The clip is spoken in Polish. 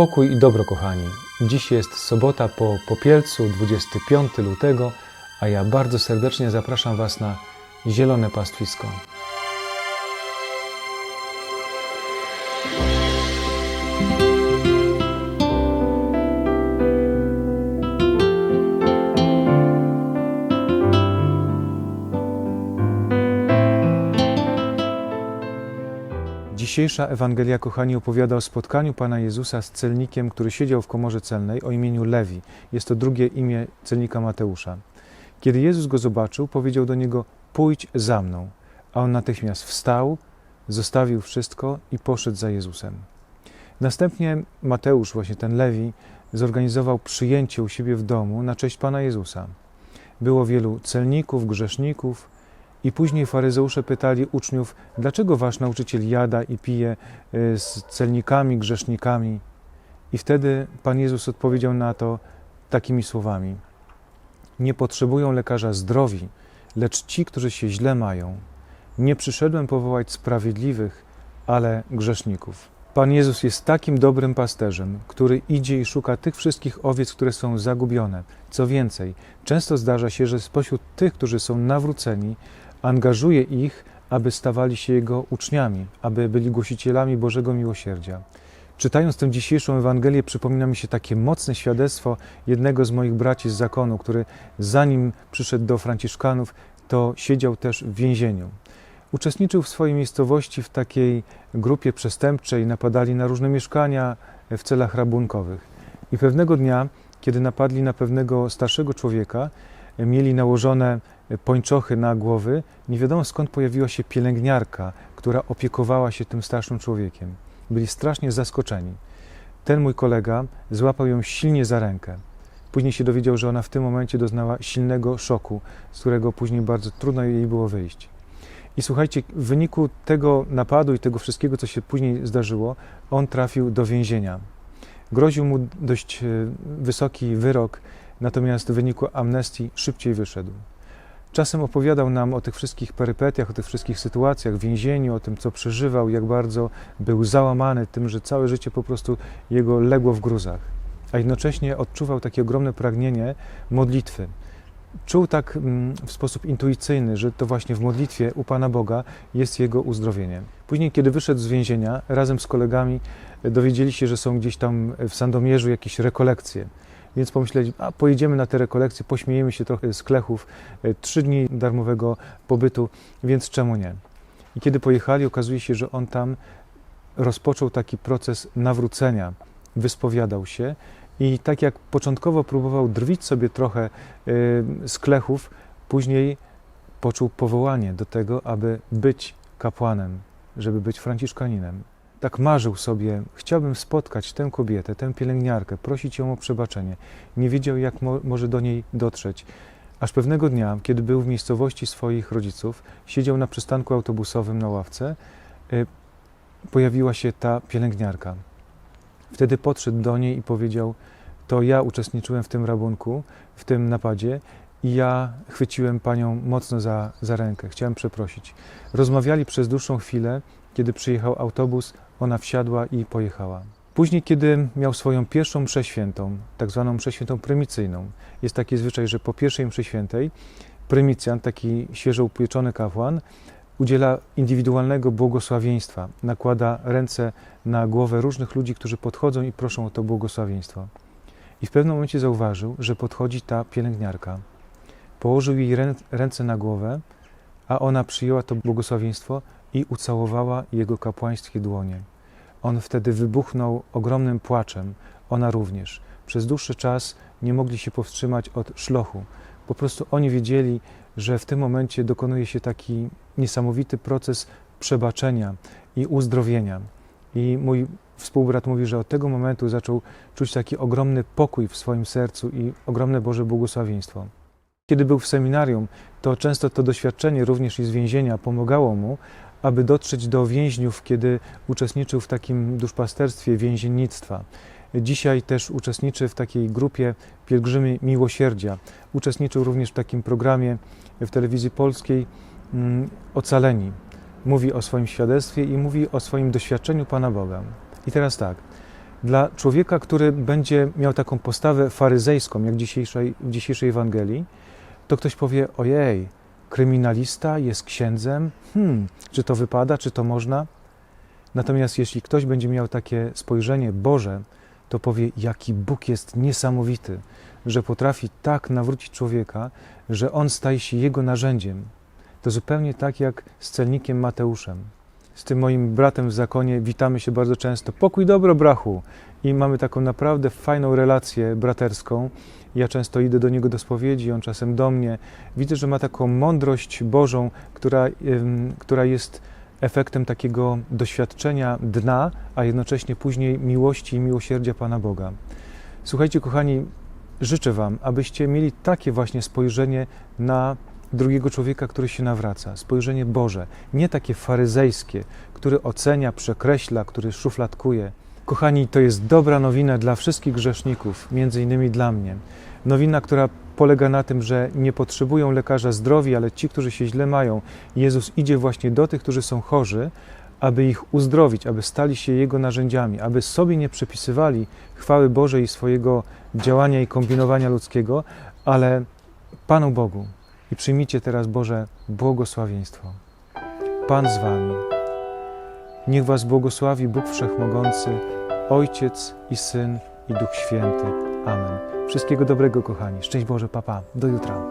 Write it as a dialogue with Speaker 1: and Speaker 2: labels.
Speaker 1: Pokój i dobro, kochani. Dziś jest sobota po Popielcu, 25 lutego, a ja bardzo serdecznie zapraszam Was na Zielone Pastwisko. Dzisiejsza Ewangelia, kochani, opowiada o spotkaniu Pana Jezusa z celnikiem, który siedział w komorze celnej o imieniu Lewi. Jest to drugie imię celnika Mateusza. Kiedy Jezus go zobaczył, powiedział do niego: Pójdź za mną. A on natychmiast wstał, zostawił wszystko i poszedł za Jezusem. Następnie Mateusz, właśnie ten Lewi, zorganizował przyjęcie u siebie w domu na cześć Pana Jezusa. Było wielu celników, grzeszników, i później faryzeusze pytali uczniów, dlaczego wasz nauczyciel jada i pije y, z celnikami, grzesznikami? I wtedy Pan Jezus odpowiedział na to takimi słowami: Nie potrzebują lekarza zdrowi, lecz ci, którzy się źle mają. Nie przyszedłem powołać sprawiedliwych, ale grzeszników. Pan Jezus jest takim dobrym pasterzem, który idzie i szuka tych wszystkich owiec, które są zagubione. Co więcej, często zdarza się, że spośród tych, którzy są nawróceni, angażuje ich, aby stawali się Jego uczniami, aby byli głosicielami Bożego Miłosierdzia. Czytając tę dzisiejszą Ewangelię, przypomina mi się takie mocne świadectwo jednego z moich braci z zakonu, który zanim przyszedł do Franciszkanów, to siedział też w więzieniu. Uczestniczył w swojej miejscowości w takiej grupie przestępczej, napadali na różne mieszkania w celach rabunkowych. I pewnego dnia, kiedy napadli na pewnego starszego człowieka, mieli nałożone pończochy na głowy, nie wiadomo skąd pojawiła się pielęgniarka, która opiekowała się tym starszym człowiekiem. Byli strasznie zaskoczeni. Ten mój kolega złapał ją silnie za rękę. Później się dowiedział, że ona w tym momencie doznała silnego szoku, z którego później bardzo trudno jej było wyjść. I słuchajcie, w wyniku tego napadu i tego wszystkiego, co się później zdarzyło, on trafił do więzienia. Groził mu dość e, wysoki wyrok, natomiast w wyniku amnestii szybciej wyszedł. Czasem opowiadał nam o tych wszystkich perypetiach, o tych wszystkich sytuacjach w więzieniu, o tym, co przeżywał, jak bardzo był załamany tym, że całe życie po prostu jego legło w gruzach. A jednocześnie odczuwał takie ogromne pragnienie modlitwy. Czuł tak mm, w sposób intuicyjny, że to właśnie w modlitwie u Pana Boga jest jego uzdrowienie. Później, kiedy wyszedł z więzienia, razem z kolegami dowiedzieli się, że są gdzieś tam w Sandomierzu jakieś rekolekcje. Więc pomyśleli, a pojedziemy na te rekolekcje, pośmiejemy się trochę z klechów, e, trzy dni darmowego pobytu, więc czemu nie? I kiedy pojechali, okazuje się, że on tam rozpoczął taki proces nawrócenia, wyspowiadał się i tak jak początkowo próbował drwić sobie trochę e, z klechów, później poczuł powołanie do tego, aby być kapłanem, żeby być franciszkaninem tak marzył sobie, chciałbym spotkać tę kobietę, tę pielęgniarkę, prosić ją o przebaczenie. Nie wiedział, jak mo może do niej dotrzeć. Aż pewnego dnia, kiedy był w miejscowości swoich rodziców, siedział na przystanku autobusowym na ławce, y, pojawiła się ta pielęgniarka. Wtedy podszedł do niej i powiedział: To ja uczestniczyłem w tym rabunku, w tym napadzie i ja chwyciłem panią mocno za, za rękę, chciałem przeprosić. Rozmawiali przez dłuższą chwilę, kiedy przyjechał autobus, ona wsiadła i pojechała. Później, kiedy miał swoją pierwszą mszę świętą, tak zwaną mszę świętą prymicyjną, jest taki zwyczaj, że po pierwszej mszy świętej taki świeżo upieczony kapłan, udziela indywidualnego błogosławieństwa, nakłada ręce na głowę różnych ludzi, którzy podchodzą i proszą o to błogosławieństwo. I w pewnym momencie zauważył, że podchodzi ta pielęgniarka. Położył jej ręce na głowę, a ona przyjęła to błogosławieństwo i ucałowała jego kapłańskie dłonie. On wtedy wybuchnął ogromnym płaczem, ona również. Przez dłuższy czas nie mogli się powstrzymać od szlochu. Po prostu oni wiedzieli, że w tym momencie dokonuje się taki niesamowity proces przebaczenia i uzdrowienia. I mój współbrat mówi, że od tego momentu zaczął czuć taki ogromny pokój w swoim sercu i ogromne Boże błogosławieństwo. Kiedy był w seminarium, to często to doświadczenie również i z więzienia pomagało mu, aby dotrzeć do więźniów, kiedy uczestniczył w takim duszpasterstwie więziennictwa. Dzisiaj też uczestniczy w takiej grupie Pielgrzymy Miłosierdzia. Uczestniczył również w takim programie w telewizji polskiej mm, Ocaleni. Mówi o swoim świadectwie i mówi o swoim doświadczeniu Pana Boga. I teraz tak, Dla człowieka, który będzie miał taką postawę faryzejską, jak dzisiejszej, w dzisiejszej Ewangelii, to ktoś powie: Ojej, kryminalista jest księdzem, hmm, czy to wypada, czy to można? Natomiast jeśli ktoś będzie miał takie spojrzenie Boże, to powie, jaki Bóg jest niesamowity, że potrafi tak nawrócić człowieka, że on staje się jego narzędziem. To zupełnie tak jak z celnikiem Mateuszem. Z tym moim bratem w zakonie witamy się bardzo często. Pokój dobro, brachu. I mamy taką naprawdę fajną relację braterską. Ja często idę do niego do spowiedzi, on czasem do mnie. Widzę, że ma taką mądrość Bożą, która, która jest efektem takiego doświadczenia dna, a jednocześnie później miłości i miłosierdzia Pana Boga. Słuchajcie, kochani, życzę Wam, abyście mieli takie właśnie spojrzenie na drugiego człowieka, który się nawraca. Spojrzenie Boże, nie takie faryzejskie, który ocenia, przekreśla, który szufladkuje. Kochani, to jest dobra nowina dla wszystkich grzeszników, między innymi dla mnie. Nowina, która polega na tym, że nie potrzebują lekarza zdrowi, ale ci, którzy się źle mają. Jezus idzie właśnie do tych, którzy są chorzy, aby ich uzdrowić, aby stali się Jego narzędziami, aby sobie nie przypisywali chwały Bożej i swojego działania i kombinowania ludzkiego, ale Panu Bogu. I przyjmijcie teraz Boże błogosławieństwo. Pan z Wami. Niech Was błogosławi Bóg Wszechmogący, Ojciec i Syn i Duch Święty. Amen. Wszystkiego dobrego, kochani. Szczęść Boże, papa. Do jutra.